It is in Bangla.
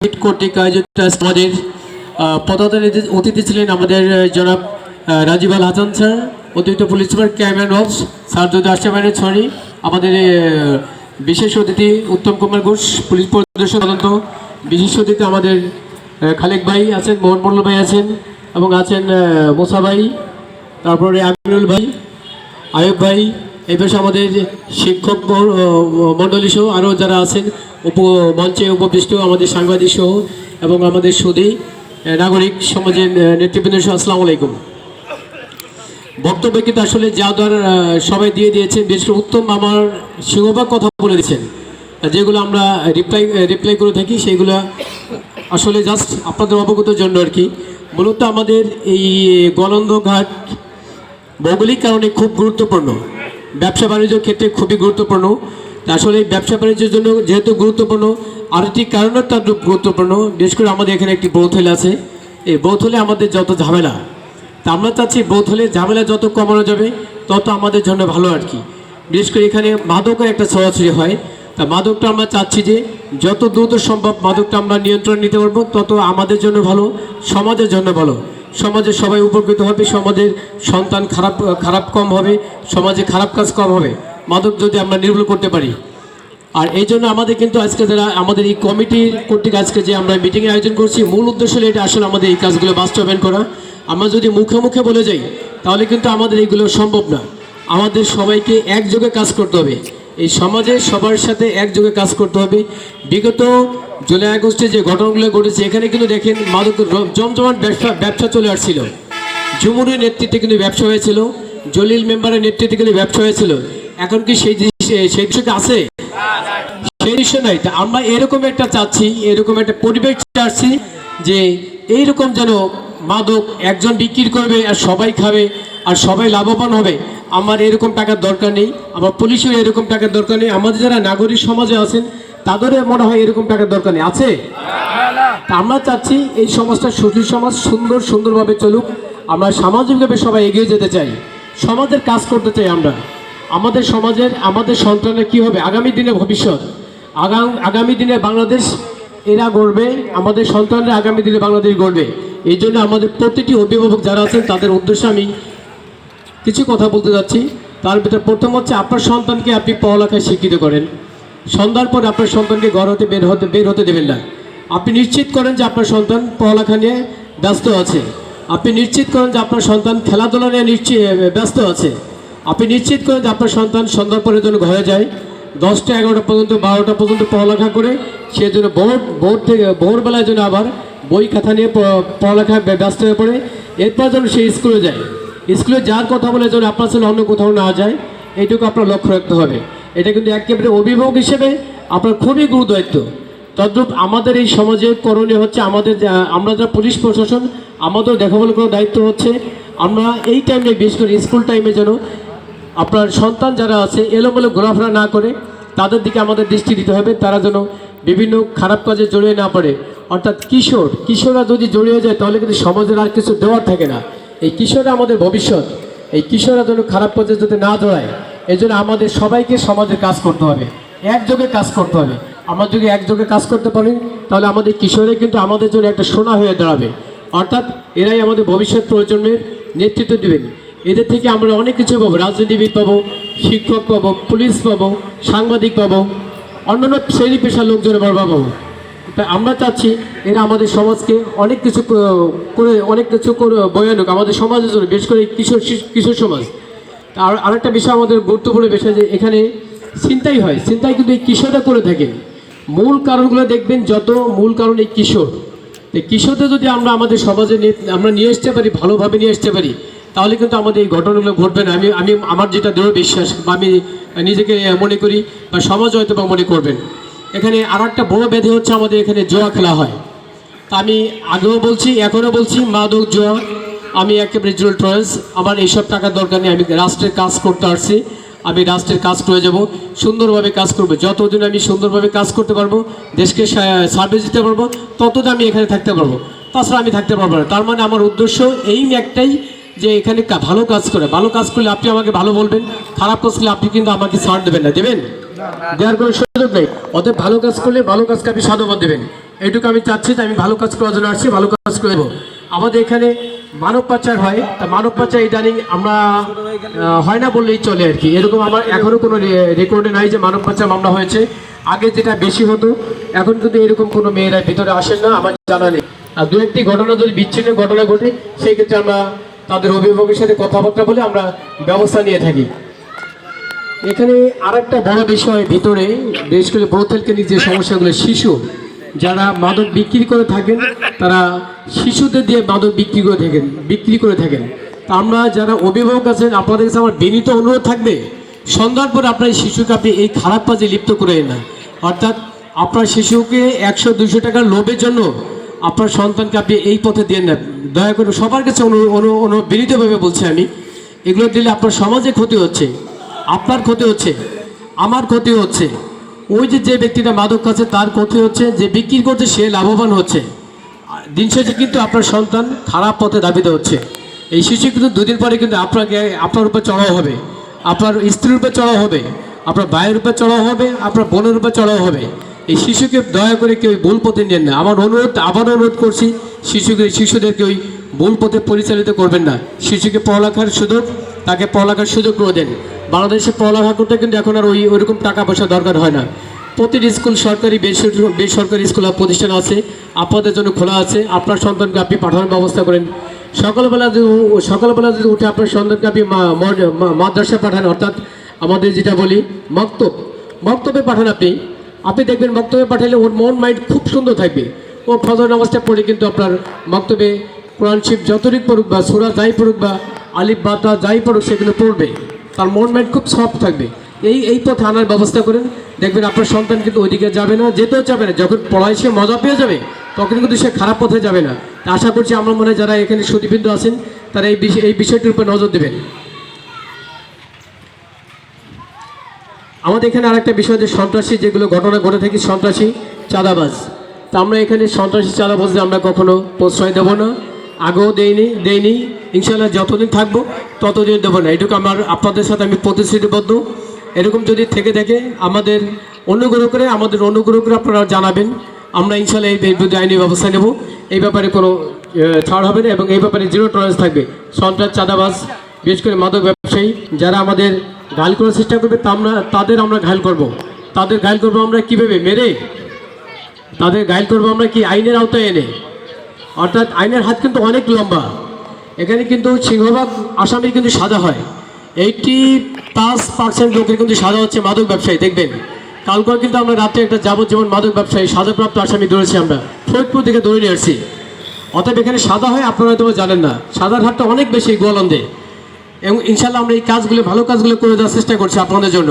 কর্তৃক আয়োজিত আমাদের প্রধান অতিথি- ছিলেন আমাদের জনাব রাজীব আল হাসান স্যার, অতিরিক্ত পুলিশ সুপার ক্যামেরান অফ আসতে পারেন সরি আমাদের বিশেষ অতিথি উত্তম কুমার ঘোষ, পুলিশ পরিদর্শন তদন্ত, বিশেষ অতিথি আমাদের খালেক ভাই আছেন, মোহন মোল্লা ভাই আছেন, এবং আছেন মোসা ভাই, তারপরে আমিনুল ভাই, আয়ুব ভাই, এই পাশে আমাদের শিক্ষক মণ্ডলী সহ আরও যারা আছেন উপ মঞ্চে উপবিষ্ট আমাদের সাংবাদিক সহ এবং আমাদের সুদী নাগরিক সমাজের নেতৃবৃন্দ সহ আসসালামু আলাইকুম। বক্তব্য কিন্তু আসলে যা আহ, সবাই দিয়ে দিয়েছেন করে উত্তম আমার সিংহভাগ কথা বলে দিচ্ছেন যেগুলো আমরা রিপ্লাই রিপ্লাই করে থাকি সেইগুলো আসলে জাস্ট আপনাদের অবগত জন্য আর কি। মূলত আমাদের এই গলন্দ ঘাট ভৌগোলিক কারণে খুব গুরুত্বপূর্ণ। ব্যবসা বাণিজ্যের ক্ষেত্রে খুবই গুরুত্বপূর্ণ। আসলে ব্যবসা বাণিজ্যের জন্য যেহেতু গুরুত্বপূর্ণ, আরেকটি কারণও তার গুরুত্বপূর্ণ। বিশেষ করে আমাদের এখানে একটি বোথ আছে। এই বোথ হলে আমাদের যত ঝামেলা, তা আমরা চাচ্ছি বোথ হলে ঝামেলা যত কমানো যাবে, তত আমাদের জন্য ভালো আর কি। বিশেষ করে এখানে মাদকের একটা ছড়াছড়ি হয়। তা মাদকটা আমরা চাচ্ছি যে যত দ্রুত সম্ভব মাদকটা আমরা নিয়ন্ত্রণ নিতে পারব, তত আমাদের জন্য ভালো, সমাজের জন্য ভালো। সমাজে সবাই উপকৃত হবে, সমাজের সন্তান খারাপ খারাপ কম হবে, সমাজে খারাপ কাজ কম হবে। মাদক যদি আমরা নির্মূল করতে পারি। আর এই জন্য আমাদের কিন্তু আজকে যারা, আমাদের এই কমিটির কর্তৃক আজকে যে আমরা মিটিংয়ের আয়োজন করছি, মূল উদ্দেশ্য হলো এটা আসলে আমাদের এই কাজগুলো বাস্তবায়ন করা। আমরা যদি মুখে মুখে বলে যাই, তাহলে কিন্তু আমাদের এইগুলো সম্ভব না। আমাদের সবাইকে একযোগে কাজ করতে হবে। এই সমাজে সবার সাথে একযোগে কাজ করতে হবে। বিগত জুলাই আগস্টে যে ঘটনাগুলো ঘটেছে, এখানে কিন্তু দেখেন মাদক জমজমাট ব্যবসা ব্যবসা চলে আসছিল। ঝুমুরের নেতৃত্বে কিন্তু ব্যবসা হয়েছিল। জলিল মেম্বারের নেতৃত্বে কিন্তু ব্যবসা হয়েছিল। এখন কি সেই সেই বিষয়টা আছে? সেই বিষয় নাই। তা আমরা এরকম একটা চাচ্ছি, এরকম একটা পরিবেশ চাচ্ছি যে এইরকম যেন মাদক একজন বিক্রি করবে আর সবাই খাবে আর সবাই লাভবান হবে। আমার এরকম টাকার দরকার নেই, আমার পুলিশের এরকম টাকার দরকার নেই, আমাদের যারা নাগরিক সমাজে আছেন, তাদেরও মনে হয় এরকম টাকার দরকার নেই। আছে? আমরা চাচ্ছি এই সমাজটা সুখী সমাজ, সুন্দর, সুন্দরভাবে চলুক। আমরা সামাজিকভাবে সবাই এগিয়ে যেতে চাই। সমাজের কাজ করতে চাই আমরা। আমাদের সমাজের, আমাদের সন্তানের কি হবে? আগামী দিনে ভবিষ্যৎ। আগাম, আগামী দিনে বাংলাদেশ এরা গড়বে, আমাদের সন্তানরা আগামী দিনে বাংলাদেশ গড়বে। এই জন্য আমাদের প্রতিটি অভিভাবক যারা আছেন, তাদের উদ্দেশ্যে আমি কিছু কথা বলতে যাচ্ছি। তার ভিতরে প্রথম হচ্ছে, আপনার সন্তানকে আপনি পড়ালেখায় শিক্ষিত করেন। সন্ধ্যার পর আপনার সন্তানকে ঘর হতে বের হতে বের হতে দেবেন না। আপনি নিশ্চিত করেন যে আপনার সন্তান পড়ালেখা নিয়ে ব্যস্ত আছে। আপনি নিশ্চিত করেন যে আপনার সন্তান খেলাধুলা নিয়ে নিশ্চিত ব্যস্ত আছে। আপনি নিশ্চিত করেন যে আপনার সন্তান সন্ধ্যার পরের জন্য ঘরে যায়, দশটা এগারোটা পর্যন্ত, বারোটা পর্যন্ত পড়ালেখা করে, সে যেন ভোর ভোর থেকে, ভোরবেলায় যেন আবার বই খাতা নিয়ে প- পড়ালেখায় ব্য- ব্যস্ত হয়ে পড়ে, এরপর যেন সে স্কুলে যায়। স্কুলে যার কথা বলে যেন আপনার ছেলে অন্য কোথাও না যায়, এইটুকু আপনার লক্ষ্য রাখতে হবে। এটা কিন্তু একেবারে অভিভাবক হিসেবে আপনার খুবই গুরু দায়িত্ব তদ্রূপ আমাদের এই সমাজে করণীয় হচ্ছে আমাদের আমরা যারা পুলিশ প্রশাসন আমাদের দেখাবল করার দায়িত্ব হচ্ছে। আমরা এই টাইমে বিশেষ করে স্কুল টাইমে যেন আপনার সন্তান যারা আছে, এলোমেলো ঘোরাফেরা না করে তাদের দিকে আমাদের দৃষ্টি দিতে হবে। তারা যেন বিভিন্ন খারাপ কাজে জড়িয়ে না পড়ে। অর্থাৎ কিশোর, কিশোররা যদি জড়িয়ে যায়, তাহলে কিন্তু সমাজের আর কিছু দেওয়ার থাকে না। এই কিশোররা আমাদের ভবিষ্যৎ। এই কিশোররা যেন খারাপ কাজে যাতে না জড়ায় এই জন্য আমাদের সবাইকে সমাজের কাজ করতে হবে। একযোগে কাজ করতে হবে। আমরা যদি একযোগে কাজ করতে পারি, তাহলে আমাদের কিশোরে কিন্তু আমাদের জন্য একটা সোনা হয়ে দাঁড়াবে। অর্থাৎ এরাই আমাদের ভবিষ্যৎ প্রজন্মের নেতৃত্ব দেবেন। এদের থেকে আমরা অনেক কিছু পাবো, রাজনীতিবিদ পাবো, শিক্ষক পাবো, পুলিশ পাবো, সাংবাদিক পাবো, অন্যান্য শ্রেণি পেশার লোকজনের পাবো। তাই আমরা চাচ্ছি এরা আমাদের সমাজকে অনেক কিছু করে, অনেক কিছু করে বয়ানুক আমাদের সমাজের জন্য, বিশেষ করে কিশোর কিশোর সমাজ। আর আরেকটা বিষয় আমাদের গুরুত্বপূর্ণ বিষয় যে এখানে চিন্তাই হয়। চিন্তাই কিন্তু এই কিশোররা করে থাকেন মূল কারণগুলো দেখবেন, যত মূল কারণ এই কিশোর। কিশোরদের যদি আমরা আমাদের সমাজে আমরা নিয়ে আসতে পারি, ভালোভাবে নিয়ে আসতে পারি তাহলে কিন্তু আমাদের এই ঘটনাগুলো ঘটবে না। আমি আমি আমার যেটা দৃঢ় বিশ্বাস বা আমি নিজেকে মনে করি বা সমাজ হয়তো বা মনে করবেন এখানে আর একটা বড় ব্যাধি হচ্ছে আমাদের এখানে জোয়া খেলা হয়। তা আমি আগেও বলছি, এখনও বলছি, মাদক জোয়া, আমি একেবারে জিরো ট্রয়েস আমার এইসব টাকার দরকার নেই, আমি রাষ্ট্রের কাজ করতে আসছি। আমি রাষ্ট্রের কাজ করে যাব, সুন্দরভাবে কাজ করব। যতদিন আমি সুন্দরভাবে কাজ করতে পারব, দেশকে সার্ভিস দিতে পারব, ততদিন আমি এখানে থাকতে পারব। তাছাড়া আমি থাকতে পারব না। তার মানে আমার উদ্দেশ্য এই একটাই যে এখানে ভালো কাজ করে। ভালো কাজ করলে আপনি আমাকে ভালো বলবেন, খারাপ কাজ করলে আপনি কিন্তু আমাকে ছাড় দেবেন না। দেবেন? দেওয়ার কোনো সুযোগ নেই। অতএব ভালো কাজ করলে ভালো কাজকে আপনি সাধুবাদ দেবেন। এইটুকু আমি চাচ্ছি যে আমি ভালো কাজ করার জন্য আসছি, ভালো কাজ করব আমাদের এখানে মানব পাচার হয়। তা মানব পাচার ইদানিং আমরা হয় না বললেই চলে আর কি। এরকম আমার এখনও কোনো রেকর্ডে নাই যে মানব পাচার মামলা হয়েছে। আগে যেটা বেশি হতো, এখন কিন্তু এরকম কোনো মেয়েরা ভিতরে আসেন না, আমার জানা নেই। আর দু একটি ঘটনা যদি বিচ্ছিন্ন ঘটনা ঘটে, সেই ক্ষেত্রে আমরা তাদের অভিভাবকের সাথে কথাবার্তা বলে আমরা ব্যবস্থা নিয়ে থাকি। এখানে আরেকটা বড় বিষয় ভিতরে বিশেষ করে নিয়ে যে সমস্যাগুলো, শিশু যারা মাদক বিক্রি করে থাকেন, তারা শিশুদের দিয়ে মাদক বিক্রি করে থাকেন, বিক্রি করে থাকেন। তা আমরা যারা অভিভাবক আছেন, আপনাদের কাছে আমার বিনীত অনুরোধ থাকবে, সন্ধ্যার পর আপনার শিশুকে আপনি এই খারাপ কাজে লিপ্ত করে না অর্থাৎ আপনার শিশুকে একশো দুশো টাকার লোভের জন্য আপনার সন্তানকে আপনি এই পথে দিয়ে না দয়া করে সবার কাছে বিনীতভাবে বলছি আমি, এগুলো দিলে আপনার সমাজে ক্ষতি হচ্ছে, আপনার ক্ষতি হচ্ছে, আমার ক্ষতি হচ্ছে। ওই যে যে ব্যক্তিটা মাদক খাচ্ছে, তার ক্ষতি হচ্ছে, যে বিক্রি করছে, সে লাভবান হচ্ছে। দিন শেষে কিন্তু আপনার সন্তান খারাপ পথে দাবিত হচ্ছে। এই শিশু কিন্তু দুদিন পরে কিন্তু আপনাকে, আপনার উপর চড়াও হবে। আপনার স্ত্রীর উপর চড়াও হবে, আপনার ভাইয়ের উপর চড়াও হবে, আপনার বোনের উপর চড়াও হবে। এই শিশুকে দয়া করে কেউ ভুল পথে নেন না। আমার অনুরোধ, আবার অনুরোধ করছি, শিশুকে, শিশুদেরকে ওই ভুল পথে পরিচালিত করবেন না। শিশুকে পড়ালেখার সুযোগ, তাকে পড়ালেখার সুযোগ করে দেন। বাংলাদেশে পড়ালেখা করতে কিন্তু এখন আর ওই ওইরকম টাকা পয়সা দরকার হয় না। প্রতিটি স্কুল সরকারি, বেসরকারি স্কুল প্রতিষ্ঠান আছে। আপনাদের জন্য খোলা আছে। আপনার সন্তানকে আপনি পাঠানোর ব্যবস্থা করেন। সকালবেলা যদি সকালবেলা যদি উঠে আপনার সন্তানকে আপনি মাদ্রাসা পাঠান, অর্থাৎ আমাদের যেটা বলি, মক্তব। মক্তবে পাঠান আপনি। আপনি দেখবেন মক্তবে পাঠালে ওর মন, মাইন্ড খুব সুন্দর থাকবে। ও ফজর নামাজটা পড়ে কিন্তু আপনার মক্তবে কোরআন শিব যতটুক পড়ুক বা সুরা যাই পড়ুক বা আলিফ বাতা যাই পড়ুক, সেগুলো পড়বে। তার মন, মাইন্ড খুব সফট থাকবে। এই এই পথে আনার ব্যবস্থা করেন। দেখবেন আপনার সন্তান কিন্তু ওইদিকে যাবে না, যেতেও যাবে না। যখন পড়ায় সে মজা পেয়ে যাবে, তখন কিন্তু সে খারাপ পথে যাবে না। আশা করছি আমার মনে হয় যারা এখানে সুদীবিন্দু আছেন, তারা এই বিষয়, এই বিষয়টির উপর নজর দেবেন। আমাদের এখানে আরেকটা বিষয় যে সন্ত্রাসী, যেগুলো ঘটনা ঘটে থাকি সন্ত্রাসী চাঁদাবাজ। তা আমরা এখানে সন্ত্রাসী চাঁদাবাজে আমরা কখনো প্রশ্রয় দেবো না, আগেও দেইনি দেইনি। ইনশাল্লাহ যতদিন থাকব, ততদিন দেবো না। এটুকু আমার, আপনাদের সাথে আমি প্রতিশ্রুতিবদ্ধ। এরকম যদি থেকে থাকে, আমাদের অনুগ্রহ করে, আমাদের অনুগ্রহ করে আপনারা জানাবেন। আমরা ইনশাল্লাহ এই বিরুদ্ধে আইনি ব্যবস্থা নেব। এই ব্যাপারে কোনো ছাড় হবে না এবং এই ব্যাপারে জিরো টলারেন্স থাকবে। সন্ত্রাস, চাঁদাবাজ, বিশেষ করে মাদক ব্যবসায়ী, যারা আমাদের ঘায়ল করার চেষ্টা করবে, তা আমরা, তাদের আমরা ঘায়ল করব। তাদের ঘায়ল করব আমরা কীভাবে? মেরে। তাদের ঘায়ল করব আমরা কি আইনের আওতায় এনে? অর্থাৎ আইনের হাত কিন্তু অনেক লম্বা। এখানে কিন্তু সিংহভাগ আসামি কিন্তু সাজা হয়। এইটি পাঁচ পার্সেন্ট লোকের কিন্তু সাজা হচ্ছে মাদক ব্যবসায়ী, দেখবেন। কালকে কিন্তু আমরা রাতে একটা যাবজ্জীবন মাদক ব্যবসায়ী, সাজাপ্রাপ্ত আসামি ধরেছি আমরা। ফরিদপুর থেকে ধরে নিয়ে আসছি। অতএব এখানে সাদা হয়, আপনারা হয়তো জানেন না। সাদার হারটা অনেক বেশি গোয়ালন্দে। এবং ইনশাল্লাহ আমরা এই কাজগুলো ভালো কাজগুলো করে দেওয়ার চেষ্টা করছি আপনাদের জন্য।